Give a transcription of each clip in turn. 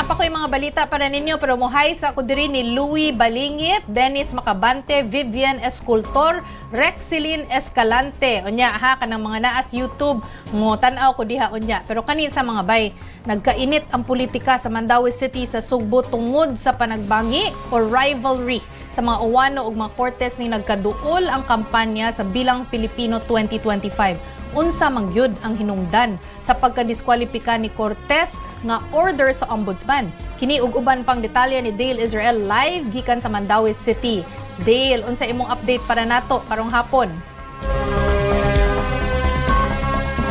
Napa ko yung mga balita para ninyo pero muhay sa ako diri ni Louis Balingit, Dennis Macabante, Vivian Escultor, Rexilin Escalante. Unya ha kanang mga naas YouTube mo tan-aw ko diha unya. Pero kani sa mga bay, nagkainit ang politika sa Mandawi City sa Sugbo tungod sa panagbangi or rivalry sa mga uwano ug mga Cortes ni nagkaduol ang kampanya sa Bilang Pilipino 2025 unsa man gyud ang hinungdan sa pagkadiskwalipika ni Cortez nga order sa ombudsman. Kini ug uban pang detalye ni Dale Israel live gikan sa Mandawi City. Dale, unsa imong update para nato karong hapon?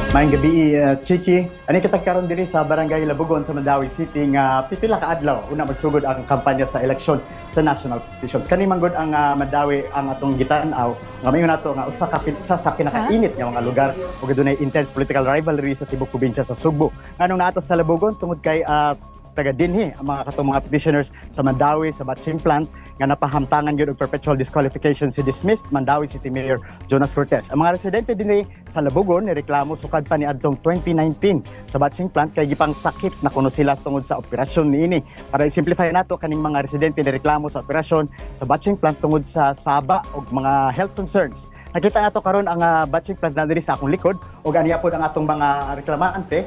Maayong gabi, uh, Chiki. Ani katagkaron diri sa Barangay Labugon sa Mandawi City nga pipila ka adlaw una magsugod ang kampanya sa eleksyon sa national positions. Kani man gud ang uh, Mandawi ang atong gitan-aw nga mayon nato nga usa ka sa, sa pinakainit nga mga lugar ug dunay intense political rivalry sa tibok probinsya sa Sugbo. Nganong naato sa Labugon tungod kay uh, taga dinhi ang mga katong mga petitioners sa Mandawi sa Batching Plant nga napahamtangan gyud og perpetual disqualification si dismissed Mandawi City Mayor Jonas Cortez. Ang mga residente dinhi sa Labugon ni reklamo sukad pa ni adtong 2019 sa Batching Plant kay gipang sakit na kuno sila tungod sa operasyon niini. Para i-simplify nato kaning mga residente ni reklamo sa operasyon sa Batching Plant tungod sa saba og mga health concerns. Nakita nato karon ang uh, batching plant na diri sa akong likod ug aniya pod ang atong mga reklamante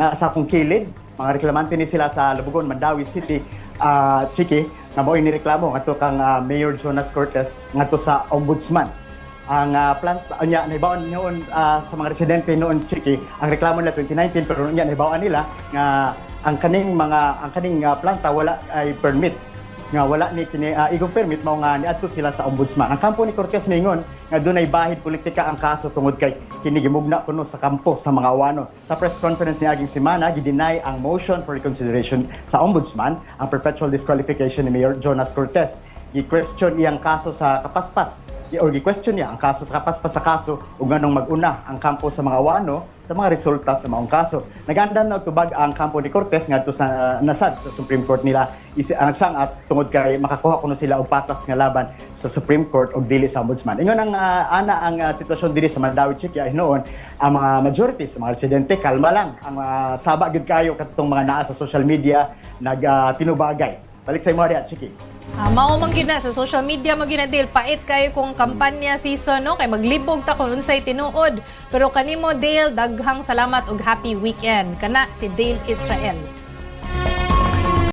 na sa akong kilid, mga reklamante ni sila sa Labugon, Mandawi City, ah Chiki, nga mao ni reklamo ngadto kang ah, Mayor Jonas Cortez ngadto sa Ombudsman. Ang ah, plant nya nahibawan noon ah, sa mga residente noon Chiki, ang reklamo nila 2019 pero nya nahibawan nila nga ang kaning mga ang kaning ah, planta wala ay permit nga wala ni kini uh, igong permit mao nga niadto sila sa ombudsman. Ang kampo ni Cortez ningon nga dunay bahid politika ang kaso tungod kay kini gimugna kuno sa kampo sa mga awano. Sa press conference ni aging semana gideny ang motion for reconsideration sa ombudsman ang perpetual disqualification ni Mayor Jonas Cortez. Gi-question iyang kaso sa kapaspas or gi-question niya ang kaso sa kapaspas sa kaso ug nganong mag-una ang kampo sa mga awano sa mga resulta sa maong kaso. Nagandan na tubag ang kampo ni Cortez ngadto sa nasad sa Supreme Court nila isi ang sangat tungod kay makakuha kuno sila og patas nga laban sa Supreme Court og dili sa Ombudsman. Ingon ang uh, ana ang uh, sitwasyon diri sa Mandawi Chiki ay noon ang mga majority sa mga residente kalma lang ang uh, saba gid kayo katong mga naa sa social media nag uh, tinubagay. Balik sa imo Chiki. Ah, mao man gyud na sa social media mo ginadil pait kayo kung kampanya season no? Kay maglibog ta kung unsay tinuod. Pero kanimo Dale daghang salamat ug happy weekend. Kana si Dale Israel